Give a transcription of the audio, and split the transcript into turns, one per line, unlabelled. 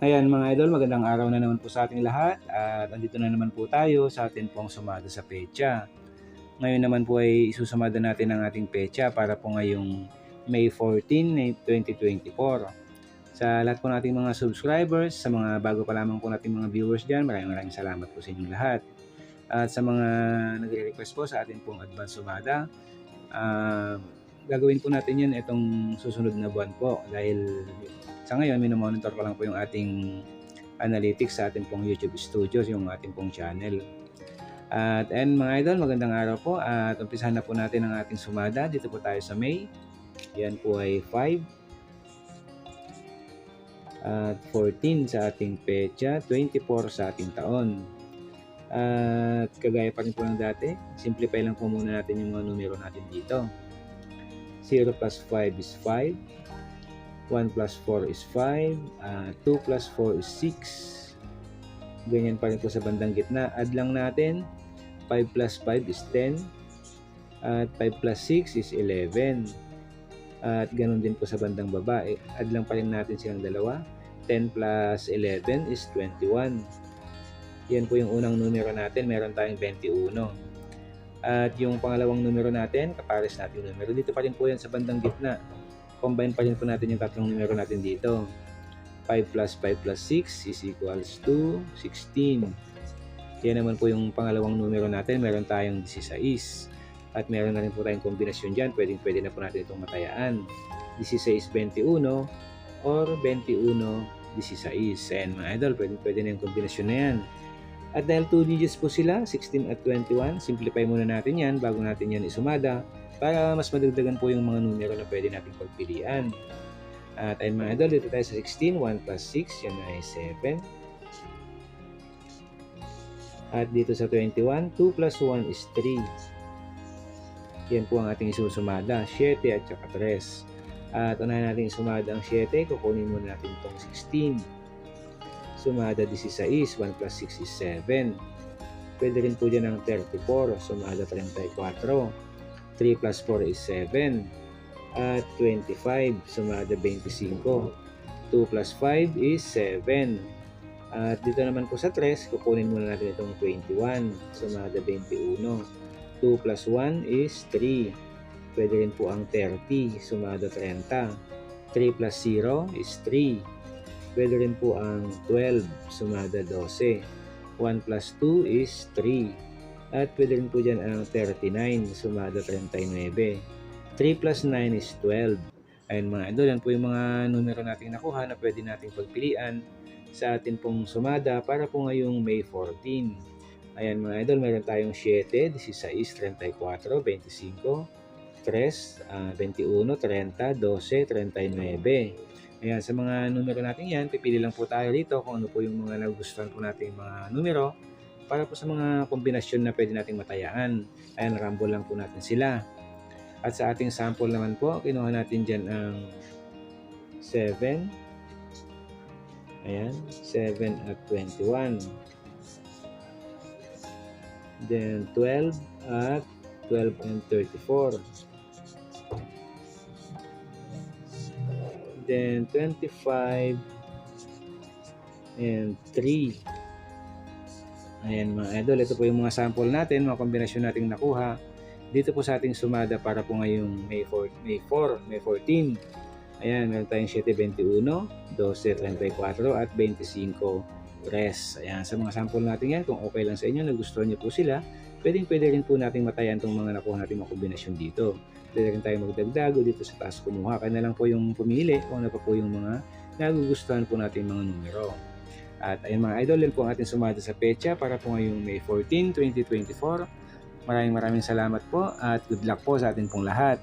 Ayan mga idol, magandang araw na naman po sa ating lahat at andito na naman po tayo sa ating pong sumada sa pecha. Ngayon naman po ay isusumada natin ang ating pecha para po ngayong May 14, 2024. Sa lahat po nating mga subscribers, sa mga bago pa lamang po nating mga viewers dyan, maraming maraming salamat po sa inyong lahat. At sa mga nagre-request po sa ating pong advance sumada, ah, gagawin po natin yan itong susunod na buwan po dahil sa ngayon, minomonitor ko lang po yung ating analytics sa ating pong YouTube Studios, yung ating pong channel. At and mga idol, magandang araw po at umpisahan na po natin ang ating sumada. Dito po tayo sa May. Yan po ay 5 at 14 sa ating pecha, 24 sa ating taon. At kagaya pa rin po ng dati, simplify lang po muna natin yung mga numero natin dito. 0 plus 5 is 5, 1 plus 4 is 5, uh, 2 plus 4 is 6. Ganyan pa rin po sa bandang gitna. Add lang natin, 5 plus 5 is 10, at 5 plus 6 is 11. At ganun din po sa bandang baba, eh, add lang pa rin natin silang dalawa. 10 plus 11 is 21. Yan po yung unang numero natin, meron tayong 21. At yung pangalawang numero natin, kapares natin yung numero. Dito pa rin po yan sa bandang gitna combine pa rin po natin yung tatlong numero natin dito. 5 plus 5 plus 6 is equals to 16. Yan naman po yung pangalawang numero natin. Meron tayong 16. At meron na rin po tayong kombinasyon dyan. Pwede, pwede na po natin itong matayaan. 16-21 or 21-16. And mga idol, pwede, pwede na yung kombinasyon na yan. At dahil 2 digits po sila, 16 at 21, simplify muna natin yan bago natin yan isumada para mas madagdagan po yung mga numero na pwede nating pagpilian. At ayun mga idol, dito tayo sa 16, 1 plus 6, yan ay 7. At dito sa 21, 2 plus 1 is 3. Yan po ang ating isusumada, 7 at saka 3. At unahin natin sumada ang 7, kukunin muna natin itong 16. Sumada 16, 1 plus 6 is 7. Pwede rin po dyan ang 34, sumada 34. 3 plus 4 is 7. At 25, sumada 25. 2 plus 5 is 7. At dito naman po sa 3, kukunin muna natin itong 21, sumada 21. 2 plus 1 is 3. Pwede rin po ang 30, sumada 30. 3 plus 0 is 3. Pwede rin po ang 12, sumada 12. 1 plus 2 is 3. At pwede rin po dyan ang 39, sumada 39. 3 plus 9 is 12. Ayun mga idol, yan po yung mga numero nating nakuha na pwede nating pagpilian sa atin pong sumada para po ngayong May 14. Ayan mga idol, meron tayong 7, 16, 34, 25, 3, uh, 21, 30, 12, 39. Ayan, sa mga numero natin yan, pipili lang po tayo dito kung ano po yung mga nagustuhan po natin mga numero para po sa mga kombinasyon na pwede nating matayaan. Ayan, rumble lang po natin sila. At sa ating sample naman po, kinuha natin dyan ang 7. Ayan, 7 at 21. Then 12 at 12 and 34. Then 25 and 3. Ayan mga idol, ito po yung mga sample natin, mga kombinasyon nating nakuha dito po sa ating sumada para po ngayong May 4, May 4, May 14. Ayan, meron tayong 721, 1234 at 25 tres. Ayan, sa mga sample natin yan, kung okay lang sa inyo, nagustuhan niyo po sila, pwedeng pwede rin po nating matayan itong mga nakuha natin mga kombinasyon dito. Pwede rin tayo magdagdag o dito sa taas kumuha. Kaya na lang po yung pumili kung ano pa po yung mga nagugustuhan po natin mga numero. At ayun mga idol, yun po ang ating sumada sa pecha para po ngayong May 14, 2024. Maraming maraming salamat po at good luck po sa atin pong lahat.